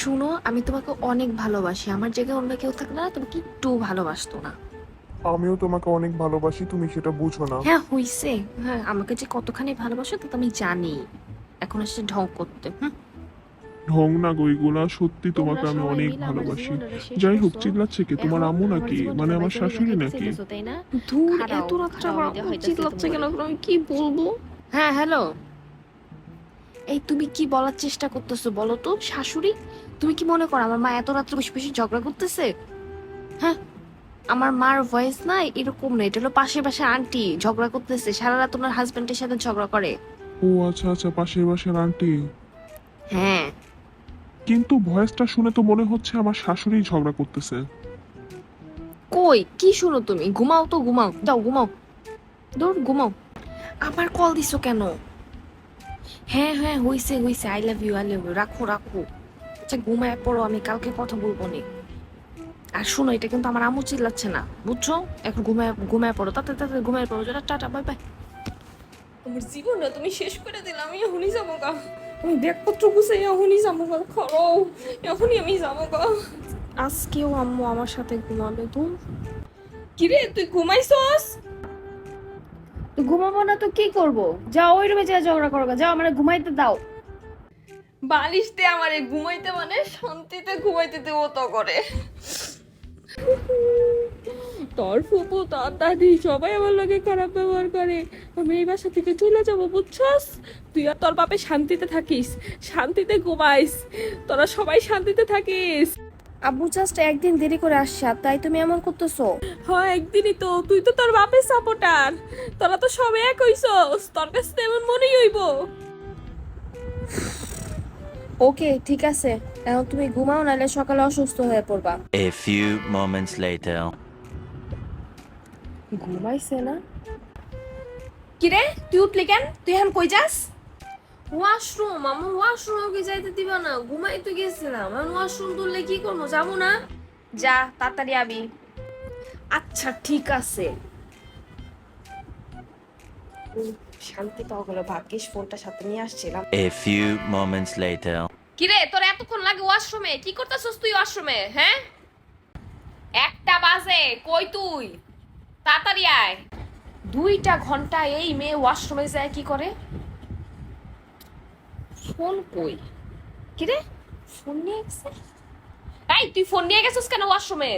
শুনো আমি তোমাকে অনেক ভালোবাসি। আমার জায়গায় অন্য কেউ থাকলে না তোমাকে একটু ভালোবাসতো না। আমিও তোমাকে অনেক ভালোবাসি তুমি সেটা বুঝো না। হ্যাঁ হইছে। হ্যাঁ আমাকে যে কতখানি ভালোবাসো তা তো আমি জানি। এখন এসে ঢং করতে হুম? ঢং না গো এগুলা সত্যি তোমাকে আমি অনেক ভালোবাসি। যাই হোক চিল্লাচ্ছে কি? তোমার আম্মু নাকি? মানে আমার শাশুড়ি নাকি? চাইতেছো, তাই না? ধুর এত রাত্রে খাড়াও, আবার আমি আম্মু দেখাইতেছি চিল্লাচ্ছে কেন আমি কি বলব? হ্যাঁ হ্যালো। এই তুমি কি বলার চেষ্টা করতেছো বলো তো? শাশুড়ি তুমি কি মনে করো আমার মা এত রাত্রে বসে বসে ঝগড়া করতেছে? হ্যাঁ আমার মার ভয়েস না এরকম না এটা হলো পাশের পাশে আন্টি ঝগড়া করতেছে সারা রাত ওনার হাজবেন্ডের সাথে ঝগড়া করে। ও আচ্ছা আচ্ছা পাশের বাসার আন্টি হ্যাঁ। কিন্তু ভয়েসটা শুনে তো মনে হচ্ছে আমার শাশুড়ি ঝগড়া করতেছে। কই? কি শুনো তুমি? ঘুমাও তো ঘুমাও। যাও ঘুমাও। দূর ঘুমাও। আবার কল দিছো কেন? হ্যাঁ হ্যাঁ হইছে হইছে I love you I love you রাখো রাখো। আচ্ছা ঘুমায় পড়ো আমি কালকে কথা বলব নি। আর শোনো এটা কিন্তু আমার আম্মু চিল্লাচ্ছে না বুঝছ? এখন ঘুমায় ঘুমায় পড়ো তাতে তাতে ঘুমায় পড়ো যেটা টাটা বাই বাই আমার জীবনটা তুমি শেষ করে দিলে আমি এখনই যাব গা। আমি ব্যাগপত্র গুছে এখনই যাব গা খরো। এখনই আমি যাব গা। আজকেও আম্মু আমার সাথে ঘুমাবে তুই কিরে তুই ঘুমাইছস? ঘুমাবো না তো কি করব? যাও ওই রুমে যা ঝগড়া করো যাও আমার ঘুমাইতে দাও। বালিশতে আমারে ঘুমাইতে মানে শান্তিতে ঘুমাইতে দেবো তো করে। তোর ফুপু তোর দাদি সবাই আমার লগে খারাপ ব্যবহার করে। আমি এই বাসা থেকে চলে যাব বুঝছস? তুই আর তোর বাপে শান্তিতে থাকিস শান্তিতে ঘুমাইস। তোরা সবাই শান্তিতে থাকিস। আব্বু জাস্ট একদিন দেরি করে আসছে তাই তুমি এমন করতেছো? হ্যাঁ একদিনই তো। তুই তো তোর বাপের সাপোর্টার তোরা তো সব এক হইছস। তোর কাছে তো এমন মনেই হইব। ওকে ঠিক আছে। এখন তুমি ঘুমাও নাহলে সকালে অসুস্থ হয়ে পড়বা। A few moments later. ঘুমাইছে না? কিরে তুই উঠলি কেন? তুই এখন কই যাস? ওয়াশরুম আমার ওয়াশরুমে কি যাইতে দিবা না? ঘুমাই তো গেছিলাম। এখন ওয়াশরুম তুললে কি করব? যাব না? যা তাড়াতাড়ি আবি। আচ্ছা ঠিক আছে। শান্তি পাওয়া গেল ভাগ্যিস ফোনটা সাথে নিয়ে আসছিলাম। A few moments later. কিরে তোর এতক্ষণ লাগে ওয়াশরুমে? কি করতেছস তুই ওয়াশরুমে হ্যাঁ? একটা বাজে কই তুই? তাড়াতাড়ি আয়। দুইটা ঘণ্টা এই মেয়ে ওয়াশরুমে যায় কি করে? ফোন কই? কিরে ফোন নিয়ে গেছে? এই, তুই ফোন নিয়ে গেছিস কেন ওয়াশরুমে?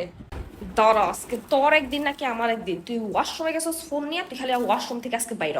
দাঁড়া, আজকে তোর একদিন নাকি আমার একদিন? তুই ওয়াশরুমে গেছিস ফোন নিয়ে? তুই খালি ওয়াশরুম থেকে আজকে বাইর।